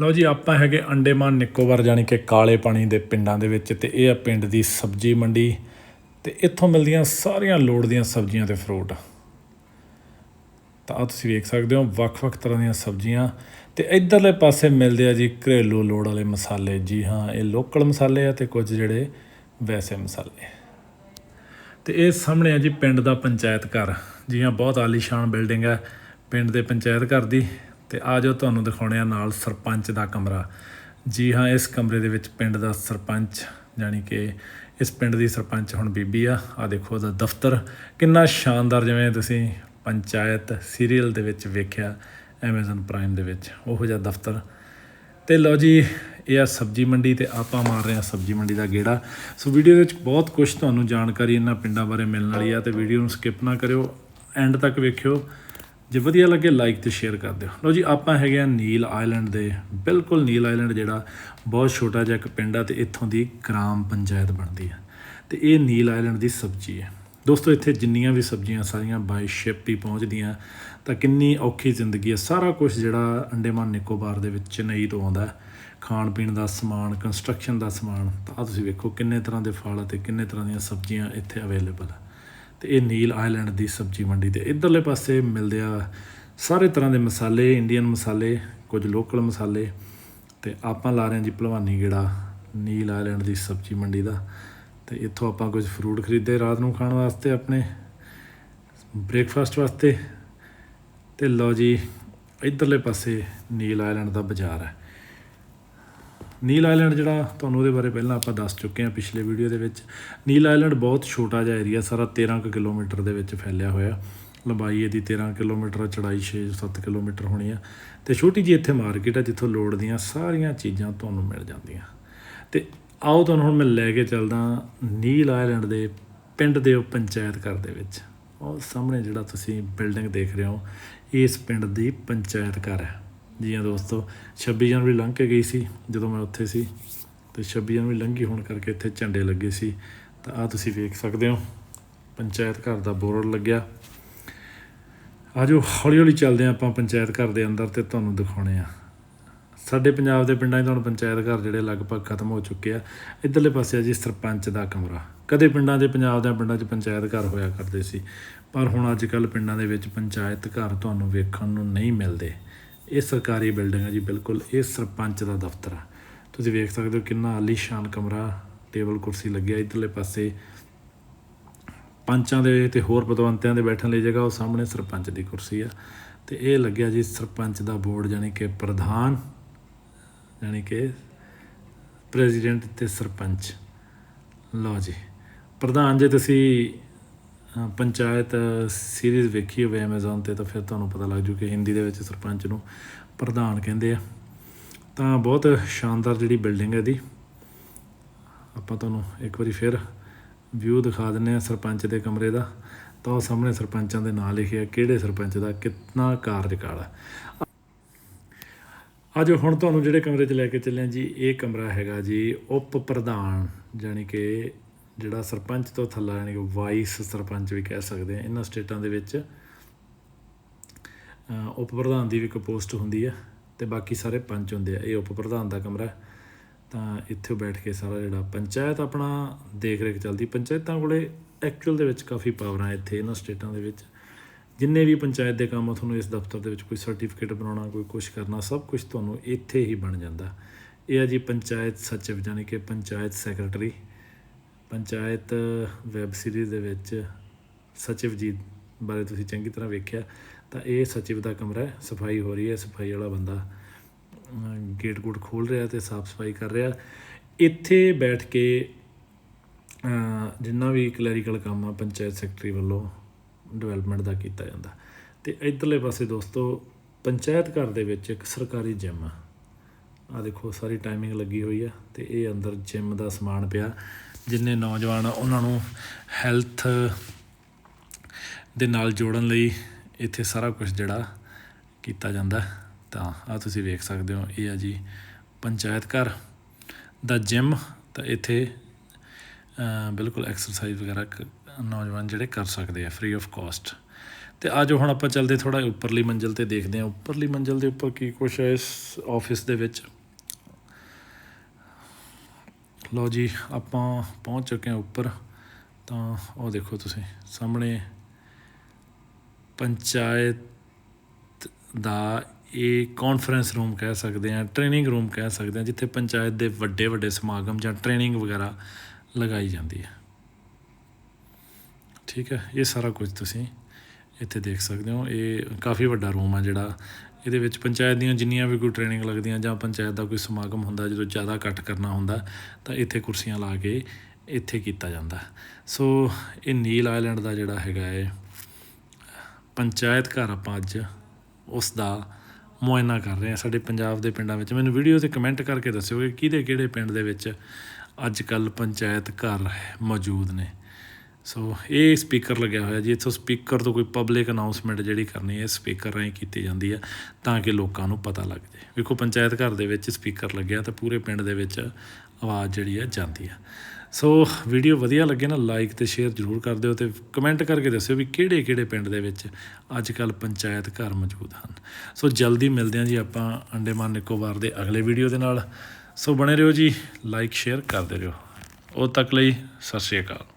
ਲਓ ਜੀ, ਆਪਾਂ ਹੈਗੇ ਅੰਡੇਮਾਨ ਨਿਕੋਬਾਰ ਜਾਨੀ ਕਿ ਕਾਲੇ ਪਾਣੀ ਦੇ ਪਿੰਡਾਂ ਦੇ ਵਿੱਚ ਤੇ ਇਹ ਆ ਪਿੰਡ ਦੀ ਸਬਜ਼ੀ ਮੰਡੀ ਤੇ ਇੱਥੋਂ ਮਿਲਦੀਆਂ ਸਾਰੀਆਂ ਲੋੜ ਦੀਆਂ ਸਬਜ਼ੀਆਂ ਤੇ ਫਰੂਟ। ਤਾਂ ਆਹ ਤੁਸੀਂ ਵੇਖ ਸਕਦੇ ਹੋ, ਵੱਖ-ਵੱਖ ਤਰ੍ਹਾਂ ਦੀਆਂ ਸਬਜ਼ੀਆਂ ਤੇ ਇਧਰਲੇ ਪਾਸੇ ਮਿਲਦੇ ਆ ਜੀ ਘਰੇਲੂ ਲੋੜ ਵਾਲੇ ਮਸਾਲੇ। ਜੀ ਹਾਂ, ਇਹ ਲੋਕਲ ਮਸਾਲੇ ਆ ਤੇ ਕੁਝ ਜਿਹੜੇ ਵੈਸੇ ਮਸਾਲੇ। ਤੇ ਇਹ ਸਾਹਮਣੇ ਆ ਜੀ ਪਿੰਡ ਦਾ ਪੰਚਾਇਤ ਘਰ। ਜੀ ਹਾਂ, ਬਹੁਤ ਆਲੀਸ਼ਾਨ ਬਿਲਡਿੰਗ ਹੈ ਪਿੰਡ ਦੇ ਪੰਚਾਇਤ ਘਰ ਦੀ ਤੇ ਆ ਤੁਹਾਨੂੰ ਦਿਖਾਉਣੇ ਆ ਨਾਲ ਸਰਪੰਚ ਦਾ ਕਮਰਾ। ਜੀ ਹਾਂ, ਇਸ ਕਮਰੇ ਦੇ ਵਿੱਚ ਪਿੰਡ ਦਾ ਸਰਪੰਚ ਜਾਨੀ ਕਿ ਇਸ ਪਿੰਡ ਦੀ ਸਰਪੰਚ ਹੁਣ ਬੀਬੀ ਆ। ਆ ਦੇਖੋ ਉਹਦਾ ਦਫ਼ਤਰ। ਕਿੰਨਾ ਸ਼ਾਨਦਾਰ ਜਿਵੇਂ ਤੁਸੀਂ ਪੰਚਾਇਤ ਸੀਰੀਅਲ ਦੇ ਵਿੱਚ ਵੇਖਿਆ, Amazon ਪ੍ਰਾਈਮ ਦੇ ਵਿੱਚ। ਉਹੋ ਜਿਹਾ ਦਫ਼ਤਰ। ਤੇ ਲਓ ਜੀ, ਇਹ ਆ ਸਬਜੀ ਮੰਡੀ ਤੇ ਆਪਾਂ ਮਾਰ ਰਹੇ ਆ ਸਬਜੀ ਮੰਡੀ ਦਾ ਗੇੜਾ। ਸੋ ਵੀਡੀਓ ਦੇ ਵਿੱਚ ਬਹੁਤ ਕੁਝ ਤੁਹਾਨੂੰ ਜਾਣਕਾਰੀ ਇਹਨਾਂ ਪਿੰਡਾਂ ਬਾਰੇ ਮਿਲਣ ਵਾਲੀ ਆ ਤੇ ਵੀਡੀਓ ਨੂੰ ਸਕਿਪ ਨਾ ਕਰਿਓ। ਐਂਡ ਤੱਕ ਵੇਖਿਓ। ਜੇ ਵਧੀਆ ਲੱਗੇ ਲਾਈਕ ਤੇ ਸ਼ੇਅਰ ਕਰ ਦਿਓ। ਲਓ ਜੀ, ਆਪਾਂ ਹੈਗੇ ਆ ਨੀਲ ਆਈਲੈਂਡ ਦੇ। ਬਿਲਕੁਲ ਨੀਲ ਆਈਲੈਂਡ ਜਿਹੜਾ ਬਹੁਤ ਛੋਟਾ ਜਿਹਾ ਇੱਕ ਪਿੰਡ ਆ ਤੇ ਇੱਥੋਂ ਦੀ ਗ੍ਰਾਮ ਪੰਚਾਇਤ ਬਣਦੀ ਆ। ਤੇ ਇਹ ਨੀਲ ਆਈਲੈਂਡ ਦੀ ਸਬਜੀ ਹੈ ਦੋਸਤੋ, ਇੱਥੇ ਜਿੰਨੀਆਂ ਵੀ ਸਬਜ਼ੀਆਂ ਸਾਰੀਆਂ ਬਾਈ ਸ਼ਿਪ ਹੀ ਪਹੁੰਚਦੀਆਂ, ਤਾਂ ਕਿੰਨੀ ਔਖੀ ਜ਼ਿੰਦਗੀ ਹੈ ਸਾਰਾ ਕੁਝ ਜਿਹੜਾ ਅੰਡੇਮਾਨ ਨਿਕੋਬਾਰ ਦੇ ਵਿੱਚ ਚੇਨਈ ਤੋਂ ਆਉਂਦਾ ਖਾਣ ਪੀਣ ਦਾ ਸਮਾਨ ਕੰਸਟਰਕਸ਼ਨ ਦਾ ਸਮਾਨ, ਤਾਂ ਤੁਸੀਂ ਵੇਖੋ ਕਿੰਨੇ ਤਰ੍ਹਾਂ ਦੇ ਫਲ ਅਤੇ ਕਿੰਨੇ ਤਰ੍ਹਾਂ ਦੀਆਂ ਸਬਜ਼ੀਆਂ ਇੱਥੇ ਅਵੇਲੇਬਲ ਹੈ ਤੇ ਇਹ ਨੀਲ ਆਈਲੈਂਡ ਦੀ ਸਬਜ਼ੀ ਮੰਡੀ ਤੇ ਇਧਰਲੇ ਪਾਸੇ ਮਿਲਦੇ ਆ ਸਾਰੇ ਤਰ੍ਹਾਂ ਦੇ ਮਸਾਲੇ ਇੰਡੀਅਨ ਮਸਾਲੇ, ਕੁਝ ਲੋਕਲ ਮਸਾਲੇ ਤੇ ਆਪਾਂ ਲਾ ਰਹੇ ਹਾਂ ਜੀ ਭਲਵਾਨੀ ਗੇੜਾ ਨੀਲ ਆਈਲੈਂਡ ਦੀ ਸਬਜ਼ੀ ਮੰਡੀ ਦਾ ਤੇ ਇੱਥੋਂ ਆਪਾਂ ਕੁਝ ਫਰੂਟ ਖਰੀਦੇ ਰਾਤ ਨੂੰ ਖਾਣ ਵਾਸਤੇ ਆਪਣੇ ਬ੍ਰੇਕਫਾਸਟ ਵਾਸਤੇ ਤੇ ਲਓ ਜੀ ਇਧਰਲੇ ਪਾਸੇ ਨੀਲ ਆਈਲੈਂਡ ਦਾ ਬਾਜ਼ਾਰ ਹੈ। ਨੀਲ ਆਈਲੈਂਡ ਜਿਹੜਾ ਤੁਹਾਨੂੰ ਉਹਦੇ ਬਾਰੇ ਪਹਿਲਾਂ ਆਪਾਂ ਦੱਸ ਚੁੱਕੇ ਹਾਂ ਪਿਛਲੇ ਵੀਡੀਓ ਦੇ ਵਿੱਚ। ਨੀਲ ਆਈਲੈਂਡ ਬਹੁਤ ਛੋਟਾ ਜਿਹਾ ਏਰੀਆ ਸਾਰਾ 13 ਕੁ ਕਿਲੋਮੀਟਰ ਦੇ ਵਿੱਚ ਫੈਲਿਆ ਹੋਇਆ। ਲੰਬਾਈ ਇਹਦੀ 13 ਕਿਲੋਮੀਟਰ ਚੜਾਈ 6-7 ਕਿਲੋਮੀਟਰ ਹੋਣੀ ਆ। ਤੇ ਛੋਟੀ ਜਿਹੀ ਇੱਥੇ ਮਾਰਕੀਟ ਆ, ਜਿੱਥੋਂ ਲੋੜ ਦੀਆਂ ਸਾਰੀਆਂ ਚੀਜ਼ਾਂ ਤੁਹਾਨੂੰ ਮਿਲ ਜਾਂਦੀਆਂ। ਤੇ ਆਓ ਤੁਹਾਨੂੰ ਹੁਣ ਮੈਂ ਲੈ ਕੇ ਚੱਲਦਾ ਨੀਲ ਆਈਲੈਂਡ ਦੇ ਪਿੰਡ ਦੇ ਪੰਚਾਇਤ ਘਰ ਦੇ ਵਿੱਚ। ਉਹ ਸਾਹਮਣੇ ਜਿਹੜਾ ਤੁਸੀਂ ਬਿਲਡਿੰਗ ਦੇਖ ਰਹੇ ਹੋ, ਇਸ ਪਿੰਡ ਦੀ ਪੰਚਾਇਤ ਘਰ ਹੈ। ਜੀ ਹਾਂ ਦੋਸਤੋ 26 ਜਨਵਰੀ ਲੰਘ ਕੇ ਗਈ ਸੀ, ਜਦੋਂ ਮੈਂ ਉੱਥੇ ਸੀ, ਤੇ 26 ਜਨਵਰੀ ਲੰਘੀ ਹੋਣ ਕਰਕੇ ਇੱਥੇ ਝੰਡੇ ਲੱਗੇ ਸੀ। ਤਾਂ ਆ ਤੁਸੀਂ ਵੇਖ ਸਕਦੇ ਹੋ, ਪੰਚਾਇਤ ਘਰ ਦਾ ਬੋਰਡ ਲੱਗਿਆ। ਆਜੋ ਹੌਲੀ ਹੌਲੀ ਚੱਲਦੇ ਹਾਂ ਆਪਾਂ ਪੰਚਾਇਤ ਘਰ ਦੇ ਅੰਦਰ ਤੇ ਤੁਹਾਨੂੰ ਦਿਖਾਉਣੇ ਆ ਸਾਡੇ ਪੰਜਾਬ ਦੇ ਪਿੰਡਾਂ 'ਚ ਤੁਹਾਨੂੰ ਪੰਚਾਇਤ ਘਰ ਜਿਹੜੇ ਲਗਭਗ ਖਤਮ ਹੋ ਚੁੱਕੇ ਆ। ਇਧਰਲੇ ਪਾਸੇ ਆ ਜੀ, ਸਰਪੰਚ ਦਾ ਕਮਰਾ। ਕਦੇ ਪਿੰਡਾਂ ਦੇ ਪੰਜਾਬ ਦੇ ਪਿੰਡਾਂ 'ਚ ਪੰਚਾਇਤ ਘਰ ਹੋਇਆ ਕਰਦੇ ਸੀ, ਪਰ ਹੁਣ ਅੱਜ ਕੱਲ ਪਿੰਡਾਂ ਦੇ ਵਿੱਚ ਪੰਚਾਇਤ ਘਰ ਤੁਹਾਨੂੰ ਵੇਖਣ ਨੂੰ ਨਹੀਂ ਮਿਲਦੇ। ਇਹ ਸਰਕਾਰੀ ਬਿਲਡਿੰਗ ਹੈ ਜੀ, ਬਿਲਕੁਲ। ਇਹ ਸਰਪੰਚ ਦਾ ਦਫ਼ਤਰ ਆ ਤੁਸੀਂ ਵੇਖ ਸਕਦੇ ਹੋ ਕਿੰਨਾ ਆਲੀਸ਼ਾਨ ਕਮਰਾ, ਟੇਬਲ ਕੁਰਸੀ ਲੱਗਿਆ ਇਧਰਲੇ ਪਾਸੇ। ਪੰਚਾਂ ਦੇ ਤੇ ਹੋਰ ਪਤਵੰਤਿਆਂ ਦੇ ਬੈਠਣ ਲਈ ਜਗ੍ਹਾ, ਉਹ ਸਾਹਮਣੇ ਸਰਪੰਚ ਦੀ ਕੁਰਸੀ ਆ ਤੇ ਇਹ ਲੱਗਿਆ ਜੀ ਸਰਪੰਚ ਦਾ ਬੋਰਡ, ਯਾਨੀ ਕਿ ਪ੍ਰਧਾਨ, ਯਾਨੀ ਕਿ ਪ੍ਰੈਜ਼ੀਡੈਂਟ ਤੇ ਸਰਪੰਚ। ਲਓ ਜੀ, ਪ੍ਰਧਾਨ, ਜੇ ਤੁਸੀਂ ਪੰਚਾਇਤ ਸੀਰੀਜ਼ ਵੇਖੀ ਹੋਵੇ Amazon ਤੇ ਤਾਂ ਫਿਰ ਤੁਹਾਨੂੰ ਪਤਾ ਲੱਗ ਜੂ ਕਿ ਹਿੰਦੀ ਦੇ ਵਿੱਚ ਸਰਪੰਚ ਨੂੰ ਪ੍ਰਧਾਨ ਕਹਿੰਦੇ ਆ। ਤਾਂ ਬਹੁਤ ਸ਼ਾਨਦਾਰ ਜਿਹੜੀ ਬਿਲਡਿੰਗ ਹੈ ਇਹਦੀ। ਆਪਾਂ ਤੁਹਾਨੂੰ ਇੱਕ ਵਾਰੀ ਫਿਰ ਵਿਊ ਦਿਖਾ ਦਿੰਨੇ ਆ ਸਰਪੰਚ ਦੇ ਕਮਰੇ ਦਾ। ਤਾਂ ਉਹ ਸਾਹਮਣੇ ਸਰਪੰਚਾਂ ਦੇ ਨਾਂ ਲਿਖਿਆ ਕਿਹੜੇ ਸਰਪੰਚ ਦਾ, ਕਿੰਨਾ ਕਾਰਜਕਾਲ ਹੈ ਅੱਜ ਹੁਣ ਤੁਹਾਨੂੰ ਜਿਹੜੇ ਕਮਰੇ 'ਚ ਲੈ ਕੇ ਚੱਲੇ ਹਾਂ ਜੀ, ਇਹ ਕਮਰਾ ਹੈਗਾ ਜੀ ਉਪ ਪ੍ਰਧਾਨ ਯਾਨੀ ਕਿ ਜਿਹੜਾ ਸਰਪੰਚ ਤੋਂ ਥੱਲਾ, ਯਾਨੀ ਕਿ ਵਾਈਸ ਸਰਪੰਚ ਵੀ ਕਹਿ ਸਕਦੇ ਆ, ਇਹਨਾਂ ਸਟੇਟਾਂ ਦੇ ਵਿੱਚ ਉਪ ਪ੍ਰਧਾਨ ਦੀ ਵੀ ਇੱਕ ਪੋਸਟ ਹੁੰਦੀ ਹੈ ਤੇ ਬਾਕੀ ਸਾਰੇ ਪੰਚ ਹੁੰਦੇ ਆ। ਇਹ ਉਪ ਪ੍ਰਧਾਨ ਦਾ ਕਮਰਾ ਤਾਂ ਇੱਥੇ ਬੈਠ ਕੇ ਸਾਰਾ ਜਿਹੜਾ ਪੰਚਾਇਤ ਆਪਣਾ ਦੇਖ ਰੇਖ ਚੱਲਦੀ। ਪੰਚਾਇਤਾਂ ਕੋਲੇ ਐਕਚੁਅਲ ਦੇ ਵਿੱਚ ਕਾਫੀ ਪਾਵਰਾਂ ਇੱਥੇ, ਇਹਨਾਂ ਸਟੇਟਾਂ ਦੇ ਵਿੱਚ। ਜਿੰਨੇ ਵੀ ਪੰਚਾਇਤ ਦੇ ਕੰਮ ਤੁਹਾਨੂੰ ਇਸ ਦਫ਼ਤਰ ਦੇ ਵਿੱਚ ਕੋਈ ਸਰਟੀਫਿਕੇਟ ਬਣਾਉਣਾ, ਕੋਈ ਕੁਝ ਕਰਨਾ, ਸਭ ਕੁਝ ਤੁਹਾਨੂੰ ਇੱਥੇ ਹੀ ਬਣ ਜਾਂਦਾ। ਇਹ ਆ ਜੀ ਪੰਚਾਇਤ ਸਚਿਵ, ਯਾਨੀ ਕਿ panchayat secretary Panchayat web series ਦੇ ਵਿੱਚ ਸਚਿਵ ਜੀ ਬਾਰੇ ਤੁਸੀਂ ਚੰਗੀ ਤਰ੍ਹਾਂ ਵੇਖਿਆ, ਤਾਂ ਇਹ ਸਚਿਵ ਦਾ ਕਮਰਾ ਹੈ, ਸਫ਼ਾਈ ਹੋ ਰਹੀ ਹੈ, ਸਫ਼ਾਈ ਵਾਲਾ ਬੰਦਾ ਗੇਟ ਗੂਟ ਖੋਲ ਰਿਹਾ ਤੇ ਸਾਫ਼ ਸਫ਼ਾਈ ਕਰ ਰਿਹਾ। ਇੱਥੇ ਬੈਠ ਕੇ ਜਿੰਨਾ ਵੀ ਕਲੈਰੀਕਲ ਕੰਮ ਆ ਪੰਚਾਇਤ ਸੈਕਟਰੀ ਵੱਲੋਂ ਡਿਵੈਲਪਮੈਂਟ ਦਾ ਕੀਤਾ ਜਾਂਦਾ। ਤੇ ਇਧਰਲੇ ਪਾਸੇ ਦੋਸਤੋ, ਪੰਚਾਇਤ ਘਰ ਦੇ ਵਿੱਚ ਇੱਕ ਸਰਕਾਰੀ ਜਿਮ ਆ। ਆ ਦੇਖੋ, ਸਾਰੀ ਟਾਈਮਿੰਗ ਲੱਗੀ ਹੋਈ ਆ ਤੇ ਇਹ ਅੰਦਰ ਜਿਮ ਦਾ ਸਮਾਨ ਪਿਆ। ਜਿੰਨੇ ਨੌਜਵਾਨ ਉਹਨਾਂ ਨੂੰ ਹੈਲਥ ਦੇ ਨਾਲ ਜੋੜਨ ਲਈ ਇੱਥੇ ਸਾਰਾ ਕੁਝ ਜਿਹੜਾ ਕੀਤਾ ਜਾਂਦਾ ਤਾਂ ਆ ਤੁਸੀਂ ਵੇਖ ਸਕਦੇ ਹੋ, ਇਹ ਆ ਜੀ ਪੰਚਾਇਤ ਘਰ ਦਾ ਜਿਮ ਤਾਂ ਇੱਥੇ ਬਿਲਕੁਲ ਐਕਸਰਸਾਈਜ਼ ਵਗੈਰਾ ਕ- ਨੌਜਵਾਨ ਜਿਹੜੇ ਕਰ ਸਕਦੇ ਆ ਫ੍ਰੀ ਆਫ ਕਾਸਟ ਤੇ ਆਜੋ ਹੁਣ ਆਪਾਂ ਚੱਲਦੇ ਥੋੜਾ ਉੱਪਰਲੀ ਮੰਜ਼ਲ ਤੇ ਦੇਖਦੇ ਹਾਂ, ਉੱਪਰਲੀ ਮੰਜ਼ਲ ਦੇ ਉੱਪਰ ਕੀ ਕੁਛ ਹੈ ਇਸ ਆਫਿਸ ਦੇ ਵਿੱਚ। ਲਓ ਜੀ, ਆਪਾਂ ਪਹੁੰਚ ਚੁੱਕੇ ਹਾਂ ਉੱਪਰ। ਤਾਂ ਉਹ ਦੇਖੋ ਤੁਸੀਂ, ਸਾਹਮਣੇ ਪੰਚਾਇਤ ਦਾ ਇਹ ਕਾਨਫਰੰਸ ਰੂਮ ਕਹਿ ਸਕਦੇ ਆ ਟ੍ਰੇਨਿੰਗ ਰੂਮ ਕਹਿ ਸਕਦੇ ਆ ਜਿੱਥੇ ਪੰਚਾਇਤ ਦੇ ਵੱਡੇ ਵੱਡੇ ਸਮਾਗਮ ਜਾਂ ਟ੍ਰੇਨਿੰਗ ਵਗੈਰਾ ਲਗਾਈ ਜਾਂਦੀ ਹੈ। ਠੀਕ ਹੈ, ਇਹ ਸਾਰਾ ਕੁਝ ਤੁਸੀਂ ਇੱਥੇ ਦੇਖ ਸਕਦੇ ਹੋ। ਇਹ ਕਾਫੀ ਵੱਡਾ ਰੂਮ ਆ ਜਿਹੜਾ ਇਹਦੇ ਵਿੱਚ ਪੰਚਾਇਤ ਦੀਆਂ ਜਿੰਨੀਆਂ ਵੀ ਕੋਈ ਟ੍ਰੇਨਿੰਗ ਲੱਗਦੀਆਂ ਜਾਂ ਪੰਚਾਇਤ ਦਾ ਕੋਈ ਸਮਾਗਮ ਹੁੰਦਾ, ਜਦੋਂ ਜ਼ਿਆਦਾ ਇਕੱਠ ਕਰਨਾ ਹੁੰਦਾ, ਤਾਂ ਇੱਥੇ ਕੁਰਸੀਆਂ ਲਾ ਕੇ ਇੱਥੇ ਕੀਤਾ ਜਾਂਦਾ। ਸੋ ਇਹ ਨੀਲ ਆਈਲੈਂਡ ਦਾ ਜਿਹੜਾ ਹੈਗਾ ਹੈ ਪੰਚਾਇਤ ਘਰ ਆਪਾਂ ਅੱਜ ਉਸ ਦਾ ਮੁਆਇਨਾ ਕਰ ਰਹੇ ਹਾਂ ਸਾਡੇ ਪੰਜਾਬ ਦੇ ਪਿੰਡਾਂ ਵਿੱਚ। ਮੈਨੂੰ ਵੀਡੀਓ ਤੇ ਕਮੈਂਟ ਕਰਕੇ ਦੱਸਿਓ ਕਿ ਕਿਹਦੇ ਕਿਹੜੇ ਪਿੰਡ ਦੇ ਵਿੱਚ ਅੱਜ ਕੱਲ ਪੰਚਾਇਤ ਘਰ ਮੌਜੂਦ ਨੇ। ਸੋ ਇਹ ਸਪੀਕਰ ਲੱਗਿਆ ਹੋਇਆ ਜੀ। ਇੱਥੋਂ ਸਪੀਕਰ ਤੋਂ ਕੋਈ ਪਬਲਿਕ ਅਨਾਉਂਸਮੈਂਟ ਜਿਹੜੀ ਕਰਨੀ ਹੈ ਸਪੀਕਰ ਰਾਹੀਂ ਕੀਤੀ ਜਾਂਦੀ ਹੈ, ਤਾਂ ਕਿ ਲੋਕਾਂ ਨੂੰ ਪਤਾ ਲੱਗ ਜਾਏ। ਵੇਖੋ, ਪੰਚਾਇਤ ਘਰ ਦੇ ਵਿੱਚ ਸਪੀਕਰ ਲੱਗਿਆ ਤਾਂ ਪੂਰੇ ਪਿੰਡ ਦੇ ਵਿੱਚ ਆਵਾਜ਼ ਜਿਹੜੀ ਹੈ ਜਾਂਦੀ ਹੈ। ਸੋ ਵੀਡੀਓ ਵਧੀਆ ਲੱਗੇ ਨਾ ਲਾਈਕ ਤੇ ਸ਼ੇਅਰ ਜ਼ਰੂਰ ਕਰ ਦਿਓ ਤੇ ਕਮੈਂਟ ਕਰਕੇ ਦੱਸਿਓ ਵੀ ਕਿਹੜੇ ਕਿਹੜੇ ਪਿੰਡ ਦੇ ਵਿੱਚ ਅੱਜ ਕੱਲ ਪੰਚਾਇਤ ਘਰ ਮੌਜੂਦ ਹਨ। ਸੋ ਜਲਦੀ ਮਿਲਦੇ ਹਾਂ ਜੀ ਆਪਾਂ ਅੰਡੇਮਾਨ ਨਿਕੋਬਾਰ ਦੇ ਅਗਲੇ ਵੀਡੀਓ ਦੇ ਨਾਲ। ਸੋ ਬਣੇ ਰਹੋ ਜੀ ਲਾਈਕ ਸ਼ੇਅਰ ਕਰਦੇ ਰਹੋ। ਉਦੋਂ ਤੱਕ ਲਈ ਸਤਿ ਸ਼੍ਰੀ ਅਕਾਲ।